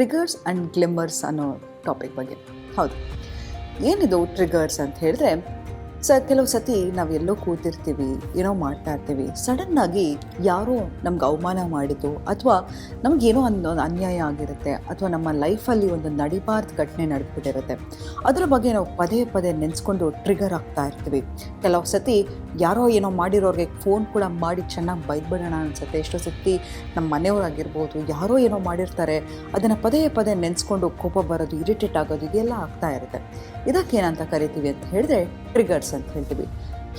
Triggers and ಗ್ಲಿಮ್ಮರ್ಸ್ ಅನ್ನೋ topic ಬಗ್ಗೆ. ಹೌದು. ಏನಿದು ಟ್ರಿಗರ್ಸ್ ಅಂತ ಹೇಳಿದ್ರೆ ಸ ಕೆಲವು ಸತಿ ನಾವು ಎಲ್ಲೋ ಕೂತಿರ್ತೀವಿ, ಏನೋ ಮಾಡ್ತಾ ಇರ್ತೀವಿ. ಸಡನ್ನಾಗಿ ಯಾರೋ ನಮ್ಗೆ ಅವಮಾನ ಮಾಡಿದ್ದು, ಅಥವಾ ನಮಗೇನೋ ಒಂದು ಅನ್ಯಾಯ ಆಗಿರುತ್ತೆ, ಅಥವಾ ನಮ್ಮ ಲೈಫಲ್ಲಿ ಒಂದು ನಡಿಬಾರ್ದು ಘಟನೆ ನಡೆದ್ಬಿಟ್ಟಿರುತ್ತೆ. ಅದರ ಬಗ್ಗೆ ನಾವು ಪದೇ ಪದೇ ನೆನೆಸ್ಕೊಂಡು ಟ್ರಿಗರ್ ಆಗ್ತಾ ಇರ್ತೀವಿ. ಕೆಲವು ಸತಿ ಯಾರೋ ಏನೋ ಮಾಡಿರೋರಿಗೆ ಫೋನ್ ಕೂಡ ಮಾಡಿ ಚೆನ್ನಾಗಿ ಬೈದ್ಬಿಡೋಣ ಅನಿಸುತ್ತೆ. ಎಷ್ಟೋ ಸತಿ ನಮ್ಮ ಮನೆಯವರಾಗಿರ್ಬೋದು ಯಾರೋ ಏನೋ ಮಾಡಿರ್ತಾರೆ, ಅದನ್ನು ಪದೇ ಪದೇ ನೆನೆಸ್ಕೊಂಡು ಕೋಪ ಬರೋದು, ಇರಿಟೇಟ್ ಆಗೋದು, ಇದೆಲ್ಲ ಆಗ್ತಾ ಇರುತ್ತೆ. ಇದಕ್ಕೇನಂತ ಕರಿತೀವಿ ಅಂತ ಹೇಳಿದ್ರೆ ಟ್ರಿಗರ್ಸ್ ಅಂತ ಹೇಳ್ತೀವಿ.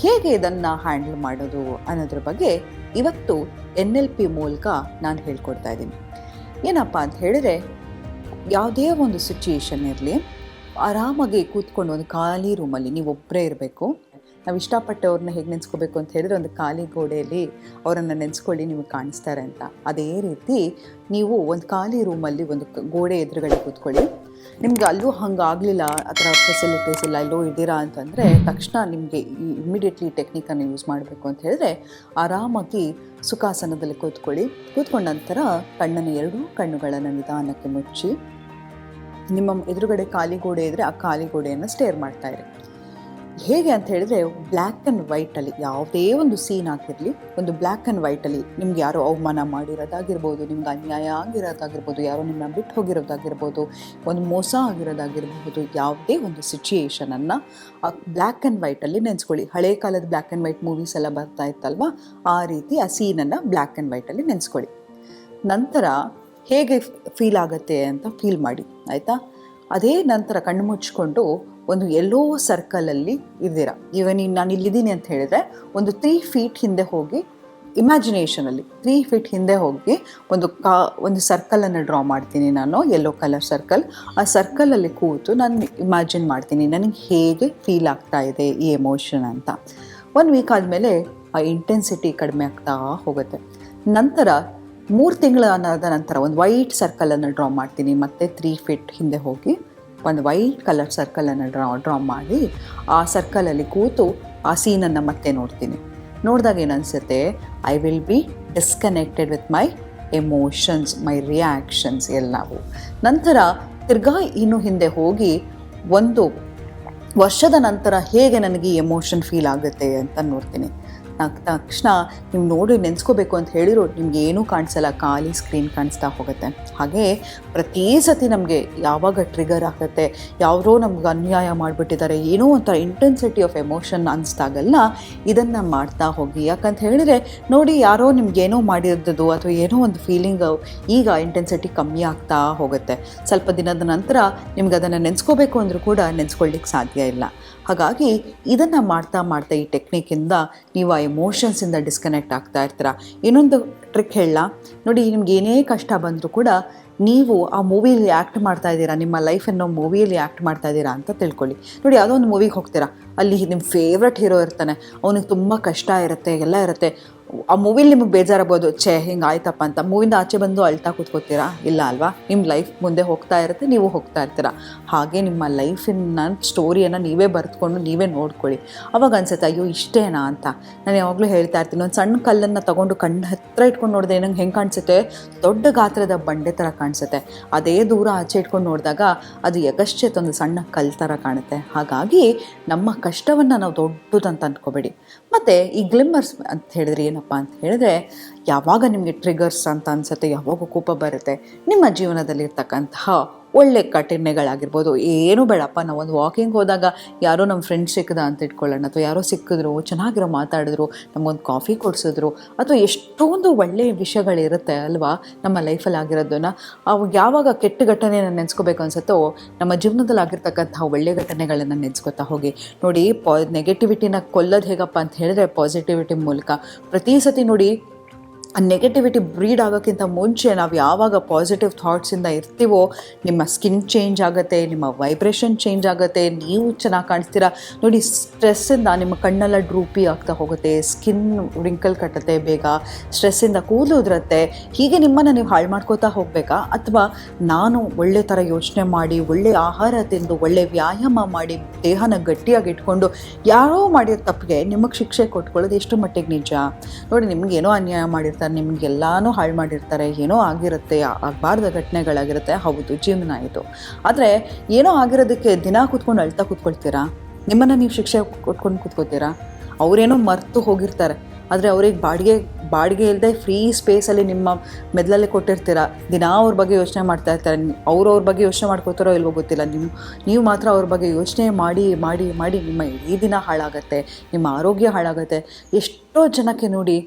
ಹೇಗೆ ಇದನ್ನು ಹ್ಯಾಂಡಲ್ ಮಾಡೋದು ಅನ್ನೋದ್ರ ಬಗ್ಗೆ ಇವತ್ತು ಎನ್ ಎಲ್ ಪಿ ಮೂಲಕ ನಾನು ಹೇಳ್ಕೊಡ್ತಾ ಇದ್ದೀನಿ. ಏನಪ್ಪ ಅಂತ ಹೇಳಿದ್ರೆ, ಯಾವುದೇ ಒಂದು ಸಿಚುಯೇಷನ್ ಇರಲಿ, ಆರಾಮಾಗಿ ಕೂತ್ಕೊಂಡು ಒಂದು ಖಾಲಿ ರೂಮಲ್ಲಿ ನೀವು ಒಬ್ಬರೇ ಇರಬೇಕು, ನಾವು ಇಷ್ಟಪಟ್ಟವ್ರನ್ನ ಹೇಗೆ ನೆನೆಸ್ಕೋಬೇಕು ಅಂತ ಹೇಳಿದ್ರೆ ಒಂದು ಖಾಲಿ ಗೋಡೆಯಲ್ಲಿ ಅವರನ್ನು ನೆನೆಸ್ಕೊಳ್ಳಿ, ನಿಮಗೆ ಕಾಣಿಸ್ತಾರೆ ಅಂತ. ಅದೇ ರೀತಿ, ನೀವು ಒಂದು ಖಾಲಿ ರೂಮಲ್ಲಿ ಒಂದು ಗೋಡೆ ಎದುರುಗಡೆ ಕೂತ್ಕೊಳ್ಳಿ ನಿಮ್ಗೆ ಅಲ್ಲೂ ಹಂಗೆ ಆಗಲಿಲ್ಲ ಆ ಥರ ಫೆಸಿಲಿಟೀಸ್ ಇಲ್ಲ ಎಲ್ಲೋ ಇದ್ದೀರಾ ಅಂತಂದರೆ ತಕ್ಷಣ ನಿಮಗೆ ಇಮಿಡಿಯೇಟ್ಲಿ ಟೆಕ್ನಿಕನ್ನು ಯೂಸ್ ಮಾಡಬೇಕು ಅಂತ ಹೇಳಿದ್ರೆ ಆರಾಮಾಗಿ ಸುಖಾಸನದಲ್ಲಿ ಕೂತ್ಕೊಳ್ಳಿ. ಕೂತ್ಕೊಂಡ ನಂತರ ಕಣ್ಣನ್ನು ಎರಡೂ ಕಣ್ಣುಗಳನ್ನು ನಿಧಾನಕ್ಕೆ ಮುಚ್ಚಿ, ನಿಮ್ಮ ಎದುರುಗಡೆ ಖಾಲಿ ಗೋಡೆ ಇದ್ದರೆ ಆ ಖಾಲಿ ಗೋಡೆಯನ್ನು ಸ್ಟೇರ್ ಮಾಡ್ತಾ ಇರಿ. ಹೇಗೆ ಅಂತ ಹೇಳಿದ್ರೆ ಬ್ಲ್ಯಾಕ್ ಆ್ಯಂಡ್ ವೈಟಲ್ಲಿ ಯಾವುದೇ ಒಂದು ಸೀನ್ ಆಗಿರಲಿ ಒಂದು ಬ್ಲ್ಯಾಕ್ ಆ್ಯಂಡ್ ವೈಟಲ್ಲಿ ನಿಮ್ಗೆ ಯಾರೋ ಅವಮಾನ ಮಾಡಿರೋದಾಗಿರ್ಬೋದು, ನಿಮ್ಗೆ ಅನ್ಯಾಯ ಆಗಿರೋದಾಗಿರ್ಬೋದು, ಯಾರೋ ನಿಮ್ಮನ್ನ ಬಿಟ್ಟು ಹೋಗಿರೋದಾಗಿರ್ಬೋದು, ಒಂದು ಮೋಸ ಆಗಿರೋದಾಗಿರ್ಬೋದು, ಯಾವುದೇ ಒಂದು ಸಿಚುಯೇಷನನ್ನು ಆ ಬ್ಲ್ಯಾಕ್ ಆ್ಯಂಡ್ ವೈಟಲ್ಲಿ ನೆನೆಸ್ಕೊಳ್ಳಿ. ಹಳೆ ಕಾಲದ ಬ್ಲ್ಯಾಕ್ ಆ್ಯಂಡ್ ವೈಟ್ ಮೂವೀಸ್ ಎಲ್ಲ ಬರ್ತಾ ಇತ್ತಲ್ವ? ಆ ರೀತಿ ಆ ಸೀನನ್ನು ಬ್ಲ್ಯಾಕ್ ಆ್ಯಂಡ್ ವೈಟಲ್ಲಿ ನೆನೆಸ್ಕೊಳ್ಳಿ. ನಂತರ ಹೇಗೆ ಫೀಲ್ ಆಗುತ್ತೆ ಅಂತ ಫೀಲ್ ಮಾಡಿ, ಆಯಿತಾ? ಅದೇ ನಂತರ ಕಣ್ಣು ಮುಚ್ಕೊಂಡು ಒಂದು ಎಲ್ಲೋ ಸರ್ಕಲಲ್ಲಿ ಇದ್ದೀರಾ. ನೀನು ನಾನು ಇಲ್ಲಿದ್ದೀನಿ ಅಂತ ಹೇಳಿದ್ರೆ, ಒಂದು ತ್ರೀ ಫೀಟ್ ಹಿಂದೆ ಹೋಗಿ ಇಮ್ಯಾಜಿನೇಷನಲ್ಲಿ ತ್ರೀ ಫೀಟ್ ಹಿಂದೆ ಹೋಗಿ ಒಂದು ಕಾ, ಒಂದು ಸರ್ಕಲನ್ನು ಡ್ರಾ ಮಾಡ್ತೀನಿ ನಾನು ಯೆಲ್ಲೋ ಕಲರ್ ಸರ್ಕಲ್ ಆ ಸರ್ಕಲಲ್ಲಿ ಕೂತು ನಾನು ಇಮ್ಯಾಜಿನ್ ಮಾಡ್ತೀನಿ, ನನಗೆ ಹೇಗೆ ಫೀಲ್ ಆಗ್ತಾ ಇದೆ ಈ ಎಮೋಷನ್ ಅಂತ. ಒನ್ ವೀಕ್ ಆದಮೇಲೆ ಆ ಇಂಟೆನ್ಸಿಟಿ ಕಡಿಮೆ ಆಗ್ತಾ ಹೋಗುತ್ತೆ. ನಂತರ ಮೂರು ತಿಂಗಳ ನಂತರ ಒಂದು ವೈಟ್ ಸರ್ಕಲನ್ನು ಡ್ರಾ ಮಾಡ್ತೀನಿ, ಮತ್ತೆ ತ್ರೀ ಫೀಟ್ ಹಿಂದೆ ಹೋಗಿ. ಒಂದು ವೈಟ್ ಕಲರ್ ಸರ್ಕಲನ್ನು ಡ್ರಾ ಡ್ರಾ ಮಾಡಿ ಆ ಸರ್ಕಲಲ್ಲಿ ಕೂತು ಆ ಸೀನನ್ನು ಮತ್ತೆ ನೋಡ್ತೀನಿ. ನೋಡಿದಾಗ ಏನನ್ಸುತ್ತೆ? I will be disconnected with my emotions my reactions ಎಲ್ಲವೂ. ನಂತರ ತಿರ್ಗಾ ಇನ್ನು ಹಿಂದೆ ಹೋಗಿ ಒಂದು ವರ್ಷದ ನಂತರ ಹೇಗೆ ನನಗೆ ಎಮೋಷನ್ ಫೀಲ್ ಆಗುತ್ತೆ ಅಂತ ನೋಡ್ತೀನಿ. ತಕ್ಷಣ ನೀವು ನೋಡಿ, ನೆನೆಸ್ಕೋಬೇಕು ಅಂತ ಹೇಳಿರೋ ನಿಮ್ಗೆ ಏನೂ ಕಾಣಿಸಲ್ಲ, ಖಾಲಿ ಸ್ಕ್ರೀನ್ ಕಾಣಿಸ್ತಾ ಹೋಗುತ್ತೆ. ಹಾಗೆ ಪ್ರತಿ ಸತಿ ನಮಗೆ ಯಾವಾಗ ಟ್ರಿಗರ್ ಆಗುತ್ತೆ ಯಾರೋ ನಮ್ಗೆ ಅನ್ಯಾಯ ಮಾಡಿಬಿಟ್ಟಿದ್ದಾರೆ, ಏನೋ ಒಂಥರ ಇಂಟೆನ್ಸಿಟಿ ಆಫ್ ಎಮೋಷನ್ ಅನಿಸ್ದಾಗಲ್ಲ ಇದನ್ನು ಮಾಡ್ತಾ ಹೋಗಿ. ಯಾಕಂತ ಹೇಳಿದರೆ, ನೋಡಿ ಯಾರೋ ನಿಮ್ಗೇನೋ ಮಾಡಿರೋದು ಅಥವಾ ಏನೋ ಒಂದು ಫೀಲಿಂಗ್ ಈಗ ಇಂಟೆನ್ಸಿಟಿ ಕಮ್ಮಿ ಆಗ್ತಾ ಹೋಗುತ್ತೆ. ಸ್ವಲ್ಪ ದಿನದ ನಂತರ ನಿಮ್ಗೆ ಅದನ್ನು ನೆನೆಸ್ಕೋಬೇಕು ಅಂದರೂ ಕೂಡ ನೆನೆಸ್ಕೊಳ್ಳಿಕ್ಕೆ ಸಾಧ್ಯ ಇಲ್ಲ. ಹಾಗಾಗಿ ಇದನ್ನು ಮಾಡ್ತಾ ಮಾಡ್ತಾ ಈ ಟೆಕ್ನಿಕಿಂದ ನೀವು ಆ ಎಮೋಷನ್ಸಿಂದ ಡಿಸ್ಕನೆಕ್ಟ್ ಆಗ್ತಾ ಇರ್ತೀರ. ಇನ್ನೊಂದು ಟ್ರಿಕ್ ಹೇಳ. ನೋಡಿ, ನಿಮ್ಗೆ ಏನೇ ಕಷ್ಟ ಬಂದರೂ ಕೂಡ ನೀವು ಆ ಮೂವಿಯಲ್ಲಿ ಆ್ಯಕ್ಟ್ ಮಾಡ್ತಾ ಇದ್ದೀರಾ, ನಿಮ್ಮ ಲೈಫ್ ಅನ್ನೋ ಮೂವಿಯಲ್ಲಿ ಆ್ಯಕ್ಟ್ ಮಾಡ್ತಾ ಇದ್ದೀರಾ ಅಂತ ತಿಳ್ಕೊಳ್ಳಿ. ನೋಡಿ, ಯಾವುದೋ ಒಂದು ಮೂವಿಗೆ ಹೋಗ್ತೀರಾ. ಅಲ್ಲಿ ನಿಮ್ಮ ಫೇವ್ರೆಟ್ ಹೀರೋ ಇರ್ತಾನೆ. ಅವನಿಗೆ ತುಂಬ ಕಷ್ಟ ಇರುತ್ತೆ, ಎಲ್ಲ ಇರುತ್ತೆ. ಆ ಮೂವಿಲಿ ನಿಮಗೆ ಬೇಜಾರಾಗ್ಬೋದು, ಛೇ, ಹಿಂಗೆ ಆಯ್ತಪ್ಪ ಅಂತ. ಮೂವಿಂದ ಆಚೆ ಬಂದು ಅಳ್ತಾ ಕೂತ್ಕೋತೀರಾ? ಇಲ್ಲ ಅಲ್ವಾ? ನಿಮ್ಮ ಲೈಫ್ ಮುಂದೆ ಹೋಗ್ತಾ ಇರುತ್ತೆ, ನೀವು ಹೋಗ್ತಾ ಇರ್ತೀರಾ. ಹಾಗೆ ನಿಮ್ಮ ಲೈಫಿನ ಸ್ಟೋರಿಯನ್ನು ನೀವೇ ಬರೆದುಕೊಂಡು ನೀವೇ ನೋಡ್ಕೊಳ್ಳಿ. ಅವಾಗ ಅನ್ಸುತ್ತೆ, ಅಯ್ಯೋ, ಇಷ್ಟೇನಾ ಅಂತ. ನಾನು ಯಾವಾಗಲೂ ಹೇಳ್ತಾ ಇರ್ತೀನಿ, ಒಂದು ಸಣ್ಣ ಕಲ್ಲನ್ನು ತಗೊಂಡು ಕಣ್ಣು ಹತ್ರ ಇಟ್ಕೊಂಡು ನೋಡಿದ್ರೆ ನಂಗೆ ಹೆಂಗೆ ಕಾಣಿಸುತ್ತೆ? ದೊಡ್ಡ ಗಾತ್ರದ ಬಂಡೆ ಥರ ಕಾಣಿಸುತ್ತೆ. ಅದೇ ದೂರ ಆಚೆ ಇಟ್ಕೊಂಡು ನೋಡಿದಾಗ ಅದು ಯಗಶ್ಚೇತ್ ಒಂದು ಸಣ್ಣ ಕಲ್ ಥರ ಕಾಣುತ್ತೆ. ಹಾಗಾಗಿ ನಮ್ಮ ಕಷ್ಟವನ್ನು ನಾವು ದೊಡ್ಡದಂತ ಅಂದ್ಕೋಬೇಡಿ ಮತ್ತು ಈ ಗ್ಲಿಮ್ಮರ್ಸ್ ಅಂತ ಹೇಳಿದ್ರೆ ಏನಪ್ಪ ಅಂತ ಹೇಳಿದ್ರೆ ಯಾವಾಗ ನಿಮಗೆ ಟ್ರಿಗರ್ಸ್ ಅಂತ ಅನ್ಸುತ್ತೆ ಯಾವಾಗ ಕೋಪ ಬರುತ್ತೆ ನಿಮ್ಮ ಜೀವನದಲ್ಲಿ ಇರ್ತಕ್ಕಂತಹ ಒಳ್ಳೆ ಘಟನೆಗಳಾಗಿರ್ಬೋದು ಏನು ಬೇಡಪ್ಪ, ನಾವು ಒಂದು ವಾಕಿಂಗ್ ಹೋದಾಗ ಯಾರೋ ನಮ್ಮ ಫ್ರೆಂಡ್ ಸಿಕ್ಕದ ಅಂತ ಇಟ್ಕೊಳ್ಳೋಣ, ಅಥವಾ ಯಾರೋ ಸಿಕ್ಕಿದ್ರು, ಚೆನ್ನಾಗಿರೋ ಮಾತಾಡಿದ್ರು, ನಮಗೊಂದು ಕಾಫಿ ಕೊಡಿಸಿದ್ರು, ಅಥವಾ ಎಷ್ಟೊಂದು ಒಳ್ಳೆಯ ವಿಷಯಗಳಿರುತ್ತೆ ಅಲ್ವಾ ನಮ್ಮ ಲೈಫಲ್ಲಿ ಆಗಿರೋದನ್ನು. ಅವು ಯಾವಾಗ ಕೆಟ್ಟ ಘಟನೆಯನ್ನು ನೆನೆಸ್ಕೋಬೇಕು ಅನ್ಸುತ್ತೋ, ನಮ್ಮ ಜೀವನದಲ್ಲಿ ಆಗಿರ್ತಕ್ಕಂಥ ಒಳ್ಳೆ ಘಟನೆಗಳನ್ನು ನೆನೆಸ್ಕೊತಾ ಹೋಗಿ. ನೋಡಿ ಪಾ ನೆಗೆಟಿವಿಟಿನ ಕೊಲ್ಲೋದು ಹೇಗಪ್ಪ ಅಂತ ಹೇಳಿದ್ರೆ ಪಾಸಿಟಿವಿಟಿ ಮೂಲಕ. ಪ್ರತಿ ಸತಿ ನೋಡಿ ಆ ನೆಗೆಟಿವಿಟಿ ಬ್ರೀಡ್ ಆಗೋಕ್ಕಿಂತ ಮುಂಚೆ ನಾವು ಯಾವಾಗ ಪಾಸಿಟಿವ್ ಥಾಟ್ಸಿಂದ ಇರ್ತೀವೋ, ನಿಮ್ಮ ಸ್ಕಿನ್ ಚೇಂಜ್ ಆಗುತ್ತೆ, ನಿಮ್ಮ ವೈಬ್ರೇಷನ್ ಚೇಂಜ್ ಆಗುತ್ತೆ, ನೀವು ಚೆನ್ನಾಗಿ ಕಾಣಿಸ್ತೀರಾ? ನೋಡಿ ಸ್ಟ್ರೆಸ್ಸಿಂದ ನಿಮ್ಮ ಕಣ್ಣೆಲ್ಲ ಡ್ರೂಪಿ ಆಗ್ತಾ ಹೋಗುತ್ತೆ ಸ್ಕಿನ್ ರಿಂಕಲ್ ಕಟ್ಟುತ್ತೆ ಬೇಗ ಸ್ಟ್ರೆಸ್ಸಿಂದ ಕೂದಲು ಉದುರುತ್ತೆ. ಹೀಗೆ ನಿಮ್ಮನ್ನು ನೀವು ಹಾಳು ಮಾಡ್ಕೋತಾ ಹೋಗಬೇಕಾ? ಅಥವಾ ನಾನು ಒಳ್ಳೆ ಥರ ಯೋಚನೆ ಮಾಡಿ, ಒಳ್ಳೆ ಆಹಾರ ತಿಂದು, ಒಳ್ಳೆ ವ್ಯಾಯಾಮ ಮಾಡಿ, ದೇಹನ ಗಟ್ಟಿಯಾಗಿ ಇಟ್ಕೊಂಡು ಯಾರೋ ಮಾಡಿರೋ ತಪ್ಪಿಗೆ ನಿಮಗೆ ಶಿಕ್ಷೆ ಕೊಟ್ಕೊಳ್ಳೋದು ಎಷ್ಟು ಮಟ್ಟಿಗೆ ನಿಜ. ನೋಡಿ, ನಿಮಗೇನೋ ಅನ್ಯಾಯ ಮಾಡಿರ್ತಾರೆ. ಮಾಡಿರ್ತಾರೆ ನಿಮ್ಗೆಲ್ಲಾನು ಹಾಳು ಮಾಡಿರ್ತಾರೆ, ಏನೋ ಆಗಿರುತ್ತೆ, ಆಗಬಾರ್ದ ಘಟನೆಗಳಾಗಿರುತ್ತೆ, ಹೌದು, ಜೀವನ ಇದು. ಆದರೆ ಏನೋ ಆಗಿರೋದಕ್ಕೆ ದಿನ ಕೂತ್ಕೊಂಡು ಅಳ್ತಾ ಕೂತ್ಕೊಳ್ತೀರಾ? ನಿಮ್ಮನ್ನು ನೀವು ಶಿಕ್ಷೆ ಕೊಟ್ಕೊಂಡು ಕೂತ್ಕೋತೀರಾ ಅವರೇನೋ ಮರೆತು ಹೋಗಿರ್ತಾರೆ. ಆದರೆ ಅವ್ರಿಗೆ ಬಾಡಿಗೆ ಬಾಡಿಗೆ ಇಲ್ಲದೆ ಫ್ರೀ ಸ್ಪೇಸಲ್ಲಿ ನಿಮ್ಮ ಮೆದಲಲ್ಲಿ ಕೊಟ್ಟಿರ್ತೀರ? ದಿನ ಅವ್ರ ಬಗ್ಗೆ ಯೋಚನೆ ಮಾಡ್ತಾ ಇರ್ತಾರೆ. ಅವ್ರು ಅವ್ರ ಬಗ್ಗೆ ಯೋಚನೆ ಮಾಡ್ಕೋತಾರೋ ಇಲ್ವೋ ಗೊತ್ತಿಲ್ಲ. ನಿಮ್ಮ ನೀವು ಮಾತ್ರ ಅವ್ರ ಬಗ್ಗೆ ಯೋಚನೆ ಮಾಡಿ ಮಾಡಿ ಮಾಡಿ ನಿಮ್ಮ ಇಡೀ ದಿನ ಹಾಳಾಗುತ್ತೆ. ನಿಮ್ಮ ಆರೋಗ್ಯ ಹಾಳಾಗುತ್ತೆ. ಎಷ್ಟೋ ಜನಕ್ಕೆ ನೋಡಿ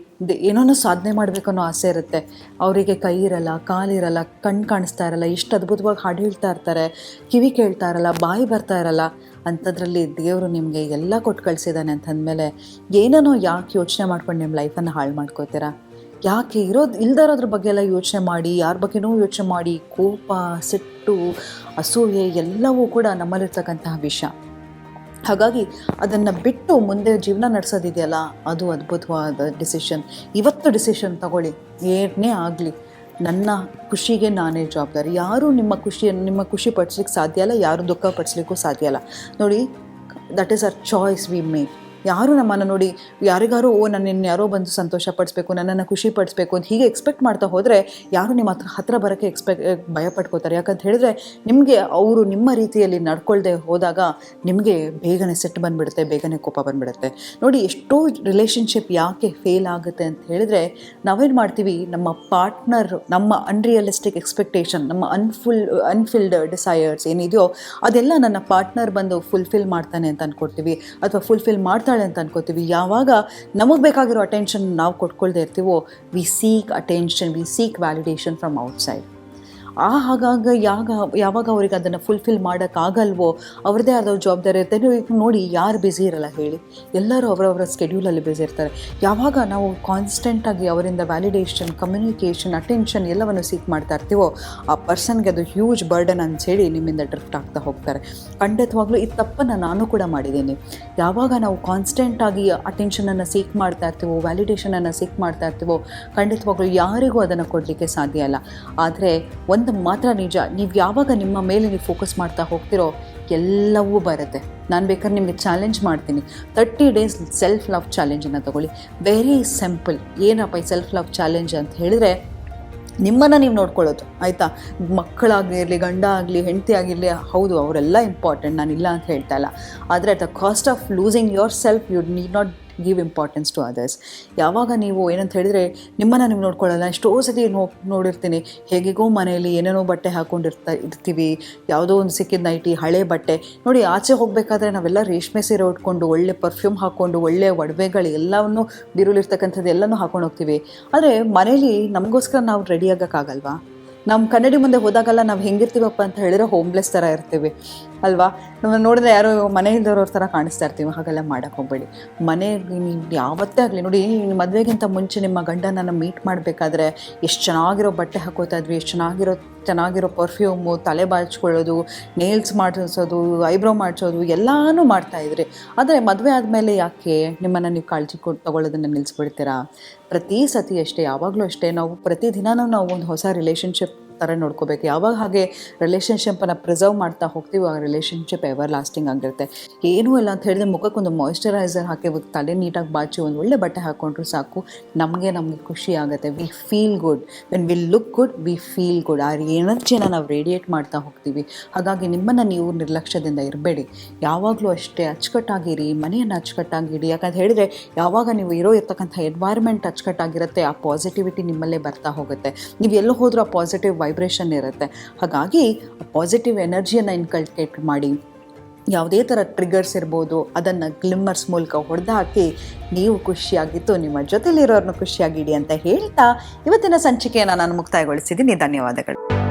ಏನೋ ಸಾಧನೆ ಮಾಡಬೇಕು ಅನ್ನೋ ಆಸೆ ಇರುತ್ತೆ. ಅವರಿಗೆ ಕೈ ಇರಲ್ಲ ಕಾಲಿರಲ್ಲ ಕಣ್ಣು ಕಾಣಿಸ್ತಾ ಇರಲ್ಲ ಎಷ್ಟು ಅದ್ಭುತವಾಗಿ ಹಾಡು ಹೇಳ್ತಾ ಇರ್ತಾರೆ. ಕಿವಿ ಕೇಳ್ತಾ ಇರಲ್ಲ, ಬಾಯಿ ಬರ್ತಾ ಇರಲ್ಲ. ಅಂಥದ್ರಲ್ಲಿ ದೇವರು ನಿಮಗೆ ಎಲ್ಲ ಕೊಟ್ಟು ಕಳಿಸಿದ್ದಾನೆ ಅಂತಂದಮೇಲೆ ಏನೇನೋ ಯಾಕೆ ಯೋಚನೆ ಮಾಡ್ಕೊಂಡು ನಿಮ್ಮ ಲೈಫನ್ನು ಹಾಳು ಮಾಡ್ಕೋತೀರಾ? ಯಾಕೆ ಇರೋದು ಇಲ್ದಿರೋದ್ರ ಬಗ್ಗೆ ಎಲ್ಲ ಯೋಚನೆ ಮಾಡಿ, ಯಾರ ಬಗ್ಗೆನೂ ಯೋಚನೆ ಮಾಡಿ, ಕೋಪ, ಸಿಟ್ಟು, ಅಸೂಯೆ ಎಲ್ಲವೂ ಕೂಡ ನಮ್ಮಲ್ಲಿರ್ತಕ್ಕಂತಹ ವಿಷ. ಹಾಗಾಗಿ ಅದನ್ನು ಬಿಟ್ಟು ಮುಂದೆ ಜೀವನ ನಡೆಸೋದಿದೆಯಲ್ಲ, ಅದು ಅದ್ಭುತವಾದ ಡಿಸಿಷನ್ ಇವತ್ತು ಡಿಸಿಷನ್ ತಗೊಳ್ಳಿ ಏನೇ ಆಗಲಿ. ನನ್ನ ಖುಷಿಗೆ ನಾನೇ ಜವಾಬ್ದಾರಿ. ಯಾರೂ ನಿಮ್ಮ ಖುಷಿಯನ್ನು ನಿಮ್ಮ ಖುಷಿ ಪಡಿಸ್ಲಿಕ್ಕೆ ಸಾಧ್ಯ ಇಲ್ಲ, ಯಾರು ದುಃಖ ಪಡಿಸ್ಲಿಕ್ಕೂ ಸಾಧ್ಯ ಇಲ್ಲ. ನೋಡಿ that is our choice we make ಯಾರು ನಮ್ಮನ್ನು ನೋಡಿ ಯಾರಿಗಾರು, ಓ ನನ್ನ ಯಾರೋ ಬಂದು ಸಂತೋಷ ಪಡಿಸ್ಬೇಕು ನನ್ನನ್ನು ಖುಷಿ ಪಡಿಸ್ಬೇಕು ಅಂತ ಹೀಗೆ ಎಕ್ಸ್ಪೆಕ್ಟ್ ಮಾಡ್ತಾ ಹೋದರೆ ಯಾರು ನಿಮ್ಮ ಹತ್ರ ಹತ್ರ ಬರೋಕ್ಕೆ ಎಕ್ಸ್ಪೆಕ್ಟ್ ಭಯ ಪಡ್ಕೋತಾರೆ ಯಾಕಂತ ಹೇಳಿದ್ರೆ ನಿಮಗೆ ಅವರು ನಿಮ್ಮ ರೀತಿಯಲ್ಲಿ ನಡ್ಕೊಳ್ದೆ ಹೋದಾಗ ನಿಮಗೆ ಬೇಗನೆ ಸೆಟ್ ಬಂದುಬಿಡುತ್ತೆ, ಬೇಗನೆ ಕೋಪ ಬಂದುಬಿಡುತ್ತೆ. ನೋಡಿ, ಎಷ್ಟೋ ರಿಲೇಷನ್ಶಿಪ್ ಯಾಕೆ ಫೇಲ್ ಆಗುತ್ತೆ ಅಂತ ಹೇಳಿದ್ರೆ ನಾವೇನು ಮಾಡ್ತೀವಿ, ನಮ್ಮ ಪಾರ್ಟ್ನರ್ ನಮ್ಮ ಅನ್ರಿಯಲಿಸ್ಟಿಕ್ ಎಕ್ಸ್ಪೆಕ್ಟೇಷನ್ ನಮ್ಮ ಅನ್ಫುಲ್ ಅನ್ಫಿಲ್ಡ್ ಡಿಸೈರ್ಸ್ ಏನಿದೆಯೋ ಅದೆಲ್ಲ ನನ್ನ ಪಾರ್ಟ್ನರ್ ಬಂದು ಫುಲ್ಫಿಲ್ ಮಾಡ್ತಾನೆ ಅಂತ ಅಂದ್ಕೊಡ್ತೀವಿ ಅಥವಾ ಫುಲ್ಫಿಲ್ ಮಾಡ್ತಾಳೆ ಅಂತ ಅನ್ಕೋತೀವಿ. ಯಾವಾಗ ನಮಗೆ ಬೇಕಾಗಿರೋ ಅಟೆನ್ಷನ್ ನಾವು ಕೊಟ್ಕೊಳ್ದೇ ಇರ್ತೀವೋ we seek attention we seek validation from outside ಆ ಹಾಗಾಗ ಯಾಗ, ಯಾವಾಗ ಅವ್ರಿಗೆ ಅದನ್ನು ಫುಲ್ಫಿಲ್ ಮಾಡೋಕ್ಕಾಗಲ್ವೋ, ಅವ್ರದ್ದೇ ಆದ ಜವಾಬ್ದಾರಿ ಇರುತ್ತೆ. ನೋಡಿ, ಯಾರು ಬ್ಯುಸಿ ಇರಲ್ಲ ಹೇಳಿ. ಎಲ್ಲರೂ ಅವರವರ ಸ್ಕೆಡ್ಯೂಲಲ್ಲಿ ಬ್ಯುಸಿ ಇರ್ತಾರೆ. ಯಾವಾಗ ನಾವು ಕಾನ್ಸ್ಟೆಂಟಾಗಿ ಅವರಿಂದ ವ್ಯಾಲಿಡೇಷನ್ ಕಮ್ಯುನಿಕೇಷನ್ ಅಟೆನ್ಷನ್ ಎಲ್ಲವನ್ನು ಸೀಕ್ ಮಾಡ್ತಾ ಇರ್ತೀವೋ, ಆ ಪರ್ಸನ್ಗೆ ಅದು ಹ್ಯೂಜ್ ಬರ್ಡನ್ ಹೇಳಿ ನಿಮ್ಮಿಂದ ಡ್ರಿಫ್ಟ್ ಆಗ್ತಾ ಹೋಗ್ತಾರೆ. ಖಂಡಿತವಾಗ್ಲೂ ಈ ತಪ್ಪನ್ನು ನಾನು ಕೂಡ ಮಾಡಿದ್ದೀನಿ. ಯಾವಾಗ ನಾವು ಕಾನ್ಸ್ಟೆಂಟಾಗಿ ಅಟೆನ್ಷನನ್ನು ಸೀಕ್ ಮಾಡ್ತಾ ಇರ್ತೀವೋ ವ್ಯಾಲಿಡೇಷನನ್ನು ಸೀಕ್ ಮಾಡ್ತಾ ಇರ್ತೀವೋ, ಖಂಡಿತವಾಗ್ಲೂ ಯಾರಿಗೂ ಅದನ್ನು ಕೊಡಲಿಕ್ಕೆ ಸಾಧ್ಯ ಇಲ್ಲ. ಆದರೆ, ಒಂದು ಮಾತ್ರ ನಿಜ, ನೀವು ಯಾವಾಗ ನಿಮ್ಮ ಮೇಲೆ ನೀವು ಫೋಕಸ್ ಮಾಡ್ತಾ ಹೋಗ್ತಿರೋ ಎಲ್ಲವೂ ಬರುತ್ತೆ. ನಾನು ಬೇಕಾದ್ರೆ ನಿಮಗೆ ಚಾಲೆಂಜ್ ಮಾಡ್ತೀನಿ. ತರ್ಟಿ ಡೇಸ್ ಸೆಲ್ಫ್ ಲವ್ ಚಾಲೆಂಜನ್ನು ತಗೊಳ್ಳಿ. ವೆರಿ ಸಿಂಪಲ್ ಏನಪ್ಪ ಈ ಸೆಲ್ಫ್ ಲವ್ ಚಾಲೆಂಜ್ ಅಂತ ಹೇಳಿದರೆ, ನಿಮ್ಮನ್ನು ನೀವು ನೋಡ್ಕೊಳ್ಳೋದು, ಆಯಿತಾ? ಮಕ್ಕಳಾಗಿರಲಿ, ಗಂಡ ಆಗಲಿ, ಹೆಂಡತಿ ಆಗಿರಲಿ, ಹೌದು, ಅವರೆಲ್ಲ ಇಂಪಾರ್ಟೆಂಟ್ ನಾನು ಇಲ್ಲ ಅಂತ ಹೇಳ್ತಾ ಇಲ್ಲ. ಆದರೆ at the cost of losing yourself you need not give importance to others ಯಾವಾಗ ನೀವು ಏನಂತ ಹೇಳಿದರೆ, ನಿಮ್ಮನ್ನು ನೀವು ನೋಡ್ಕೊಳ್ಳಲ್ಲ. ಎಷ್ಟೋ ಸತಿ ನೋ, ನೋಡಿರ್ತೀನಿ. ಹೇಗೆಗೋ ಮನೆಯಲ್ಲಿ ಏನೇನೋ ಬಟ್ಟೆ ಹಾಕ್ಕೊಂಡಿರ್ತಾ ಇರ್ತೀವಿ. ಯಾವುದೋ ಒಂದು ಸಿಕ್ಕಿದ ನೈಟಿ ಹಳೆ ಬಟ್ಟೆ. ನೋಡಿ, ಆಚೆ ಹೋಗಬೇಕಾದ್ರೆ ನಾವೆಲ್ಲ ರೇಷ್ಮೆ ಸೀರೆ ಉಟ್ಕೊಂಡು, ಒಳ್ಳೆ ಪರ್ಫ್ಯೂಮ್ ಹಾಕ್ಕೊಂಡು ಒಳ್ಳೆ ಒಡವೆಗಳು ಎಲ್ಲವನ್ನು ಬಿರುಲಿರ್ತಕ್ಕಂಥದ್ದು ಎಲ್ಲನೂ ಹಾಕೊಂಡು ಹೋಗ್ತೀವಿ. ಆದರೆ ಮನೇಲಿ ನಮಗೋಸ್ಕರ ನಾವು ರೆಡಿ ಆಗೋಕ್ಕಾಗಲ್ವಾ? ನಮ್ಮ ಕನ್ನಡಿ ಮುಂದೆ ಹೋದಾಗೆಲ್ಲ ನಾವು ಹೆಂಗಿರ್ತೀವಪ್ಪ ಅಂತ ಹೇಳಿದ್ರೆ ಹೋಮ್ಲೆಸ್ ಥರ ಇರ್ತೀವಿ. ಅಲ್ವಾ? ನಾವು ನೋಡಿದ್ರೆ ಯಾರೋ ಮನೆ ಇಲ್ದವ್ರವ್ರ ಥರ ಕಾಣಿಸ್ತಾ ಇರ್ತೀವಿ. ಹಾಗೆಲ್ಲ ಮಾಡೋಕ್ಕೆ ಹೋಗ್ಬೇಡಿ. ಮನೆಗೆ ನೀವು ಯಾವತ್ತೇ ಆಗಲಿ, ನೋಡಿ ಮದುವೆಗಿಂತ ಮುಂಚೆ ನಿಮ್ಮ ಗಂಡನನ್ನು ಮೀಟ್ ಮಾಡಬೇಕಾದ್ರೆ ಎಷ್ಟು ಚೆನ್ನಾಗಿರೋ ಬಟ್ಟೆ ಹಾಕೋತಾ ಇದ್ವಿ, ಎಷ್ಟು ಚೆನ್ನಾಗಿರೋ ಚೆನ್ನಾಗಿರೋ ಪರ್ಫ್ಯೂಮು ತಲೆ ಬಾಚ್ಕೊಳ್ಳೋದು ನೇಲ್ಸ್ ಮಾಡಿಸೋದು ಐಬ್ರೋ ಮಾಡಿಸೋದು, ಎಲ್ಲನೂ ಮಾಡ್ತಾಯಿದ್ರಿ ಆದರೆ ಮದುವೆ ಆದಮೇಲೆ ಯಾಕೆ ನಿಮ್ಮನ್ನು ನೀವು ಕಾಳಜಿ ಕೊಟ್ಟು ತಗೊಳ್ಳೋದನ್ನು ನಿಲ್ಲಿಸ್ಬಿಡ್ತೀರಾ ಪ್ರತಿ ಸತಿ ಅಷ್ಟೇ, ಯಾವಾಗಲೂ ಅಷ್ಟೇ, ನಾವು ಪ್ರತಿದಿನನೂ ನಾವು ಒಂದು ಹೊಸ ರಿಲೇಷನ್ಶಿಪ್ ಥರ ನೋಡ್ಕೋಬೇಕು. ಯಾವಾಗ ಹಾಗೆ ರಿಲೇಷನ್ಶಿಪ್ಪನ್ನು ಪ್ರಿಸರ್ವ್ ಮಾಡ್ತಾ ಹೋಗ್ತೀವಿ ಆ ರಿಲೇಷನ್ಶಿಪ್ ಎವರ್ ಲಾಸ್ಟಿಂಗ್ ಆಗಿರುತ್ತೆ. ಏನೂ ಇಲ್ಲ ಅಂತ ಹೇಳಿದ್ರೆ ಮುಖಕ್ಕೆ ಒಂದು ಮಾಯಿಶ್ಚರೈಸರ್ ಹಾಕಿ ಒಂದು ತಲೆ ನೀಟಾಗಿ ಬಾಚಿ ಒಂದು ಒಳ್ಳೆ ಬಟ್ಟೆ ಹಾಕ್ಕೊಂಡ್ರು ಸಾಕು. ನಮಗೆ ನಮಗೆ ಖುಷಿ ಆಗುತ್ತೆ. We feel good when will look good we feel good ಆ ಎನರ್ಜಿನ ನಾವು ರೇಡಿಯೇಟ್ ಮಾಡ್ತಾ ಹೋಗ್ತೀವಿ. ಹಾಗಾಗಿ ನಿಮ್ಮನ್ನು ನೀವು ನಿರ್ಲಕ್ಷ್ಯದಿಂದ ಇರಬೇಡಿ. ಯಾವಾಗಲೂ ಅಷ್ಟೇ ಅಚ್ಚುಕಟ್ಟಾಗಿರಿ, ಮನೆಯನ್ನು ಅಚ್ಚುಕಟ್ಟಾಗಿಡಿ. ಯಾಕಂತ ಹೇಳಿದರೆ ಯಾವಾಗ ನೀವು ಇರೋ ಇರ್ತಕ್ಕಂಥ ಎನ್ವೈರ್ಮೆಂಟ್ ಅಚ್ಚುಕಟ್ಟಾಗಿರುತ್ತೆ, ಆ ಪಾಸಿಟಿವಿಟಿ ನಿಮ್ಮಲ್ಲೇ ಬರ್ತಾ ಹೋಗುತ್ತೆ. ನೀವು ಎಲ್ಲೋ ಹೋದರೂ ಆ ಪಾಸಿಟಿವ್ ವೈಬ್ರೇಷನ್ ಇರುತ್ತೆ. ಹಾಗಾಗಿ ಪಾಸಿಟಿವ್ ಎನರ್ಜಿಯನ್ನು ಇನ್ಕಲ್ಕೇಟ್ ಮಾಡಿ, ಯಾವುದೇ ಥರ ಟ್ರಿಗರ್ಸ್ ಇರ್ಬೋದು, ಅದನ್ನು ಗ್ಲಿಮ್ಮರ್ಸ್ ಮೂಲಕ ಹೊಡೆದು ಹಾಕಿ ನೀವು ಖುಷಿಯಾಗಿತ್ತು ನಿಮ್ಮ ಜೊತೆಲಿರೋರನ್ನ ಖುಷಿಯಾಗಿಡಿ ಅಂತ ಹೇಳ್ತಾ, ಇವತ್ತಿನ ಸಂಚಿಕೆಯನ್ನು ನಾನು ಮುಕ್ತಾಯಗೊಳಿಸಿದ್ದೀನಿ. ಧನ್ಯವಾದಗಳು.